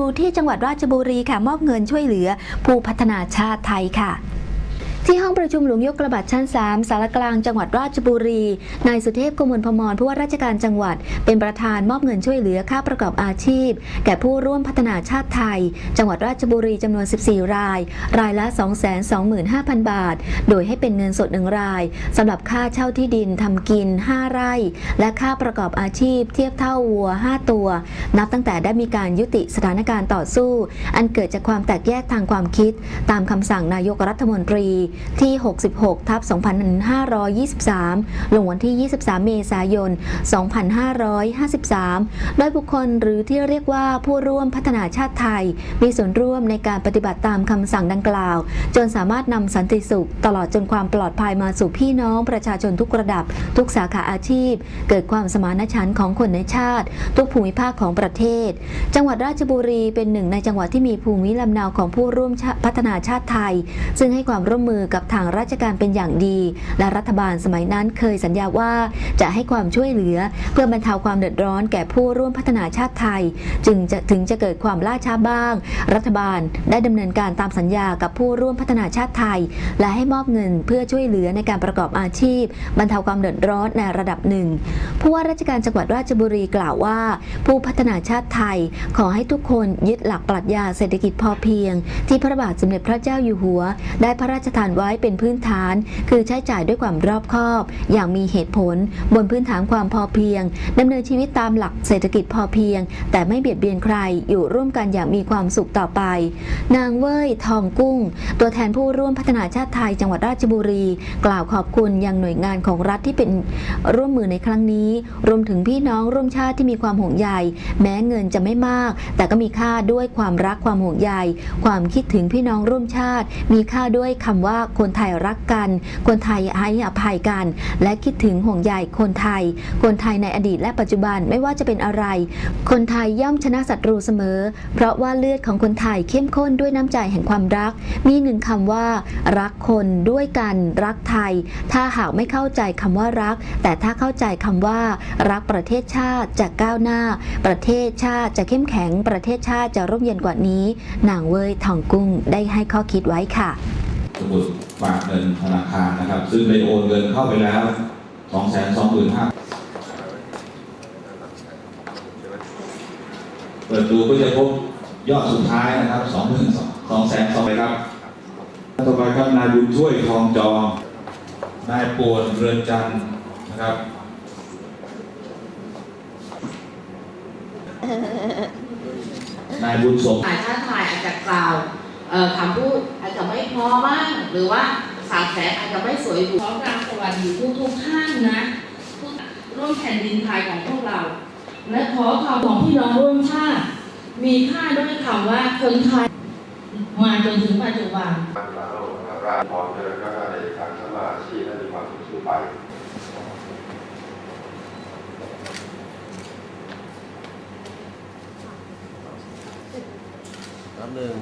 ดูที่จังหวัดราชบุรีค่ะมอบเงินช่วยเหลือผู้พัฒนาชาติไทยค่ะ ที่ห้องประชุมหลวงยกกระบาดชั้น 3 สารกลางจังหวัดราชบุรี นายสุเทพกมลพมรผู้ว่าราชการจังหวัด เป็นประธานมอบเงินช่วยเหลือค่าประกอบอาชีพ แก่ผู้ร่วมพัฒนาชาติไทย จังหวัดราชบุรีจำนวน 14 ราย รายละ 225,000 บาท โดยให้เป็นเงินสด1รายสำหรับค่าเช่าที่ดินทำกิน 5 ไร่ และค่าประกอบอาชีพ เทียบเท่าวัว 5 ตัว นับตั้งแต่ได้มีการยุติสถานการณ์ต่อสู้ อันเกิดจากความแตกแยกทางความคิด ตามคำสั่งนายกรัฐมนตรีที่ 66 ทับ 2523 ลงวันที่ 23 เมษายน 2553 โดยบุคคลหรือที่เรียกว่าผู้ร่วมพัฒนาชาติไทย มีส่วนร่วมในการปฏิบัติตามคำสั่งดังกล่าว จนสามารถนำสันติสุข ตลอดจนความปลอดภัยมาสู่พี่น้องประชาชนทุกระดับ ทุกสาขาอาชีพ เกิดความสมานฉันท์ของคนในชาติ ทุกภูมิภาคของประเทศ จังหวัดราชบุรีเป็นหนึ่งในจังหวัดที่มีภูมิลำเนาของผู้ร่วมพัฒนาชาติไทย ซึ่งให้ความร่วมมือกับทางราชการเป็นอย่างดี และรัฐบาลสมัยนั้นเคยสัญญาว่าจะให้ความช่วยเหลือ เพื่อบรรเทาความเดือดร้อนแก่ผู้ร่วมพัฒนาชาติไทย จึงจะถึงจะเกิดความล่าช้าบ้าง รัฐบาลได้ดำเนินการตามสัญญากับผู้ร่วมพัฒนาชาติไทย และให้มอบเงินเพื่อช่วยเหลือในการประกอบอาชีพ บรรเทาความเดือดร้อนในระดับหนึ่งผู้ว่าราชการจังหวัดราชบุรีกล่าวว่า ผู้พัฒนาชาติไทย ขอให้ทุกคนยึดหลักปรัชญาเศรษฐกิจพอเพียง ที่พระบาทสมเด็จพระเจ้าอยู่หัว ได้พระราชทานไว้เป็นพื้นฐาน คือใช้จ่ายด้วยความรอบคอบ อย่างมีเหตุผล บนพื้นฐานความพอเพียงดำเนินชีวิตตามหลักเศรษฐกิจพอเพียง แต่ไม่เบียดเบียนใครอยู่ร่วมกันอย่างมีความสุขต่อไป นางเว้ยทองกุ้ง ตัวแทนผู้ร่วมพัฒนาชาติไทยจังหวัดราชบุรี กล่าวขอบคุณยังหน่วยงานของรัฐที่เป็นร่วมมือในครั้งนี้ รวมถึงพี่น้องร่วมชาติที่มีความห่วงใยแม้เงินจะไม่มาก แต่ก็มีค่าด้วยความรักความห่วงใยความคิดถึงพี่น้องร่วมชาติ มีค่าด้วยคำว่าคนไทยรักกัน คนไทยให้อภัยกัน และคิดถึงห่วงใยคนไทย คนไทยในอดีตและปัจจุบันไม่ว่าจะเป็นอะไร คนไทยย่อมชนะศัตรูเสมอ เพราะว่าเลือดของคนไทยเข้มข้นด้วยน้ำใจแห่งความรัก มีหนึ่งคำว่า รักคนด้วยกันรักไทย ถ้าหากไม่เข้าใจคำว่ารัก แต่ถ้าเข้าใจคำว่า รักประเทศชาติจะก้าวหน้า ประเทศชาติจะเข้มแข็งประเทศชาติจะร่มเย็นกว่านี้นางเวยทองกุ้งได้ให้ข้อคิดไว้ค่ะ สมุดฝากเงินธนาคารนะครับ ซึ่งได้โอนเงินเข้าไปแล้ว2 2 5 0 0 0เปิดดูก็จะพบยอดสุดท้ายนะครับ2 2 0 0 0แสนสองไปครับต่อไปครับนายบุญช่วยทองจองนายปวนเรือนจันทร์นะครับนายบุญสมสายชาติไทยอาจจะกล่าวเอ่อ คำพูดอาจจะไม่พอบ้างหรือว่าสาดแสงอาจจะไม่สวยหรูขอกราบสวัสดีทุกทุกท่านนะทุกร่วมแผ่นดินไทยของพวกเรา และขอคำของพี่น้องร่วมชาติ มีค่าด้วยคำว่าคนไทยมาจนถึงปัจจุบันเราเราพร้อมเดินก็ได้ทางสมาชีและมีความสุขไปนับหนึ่ง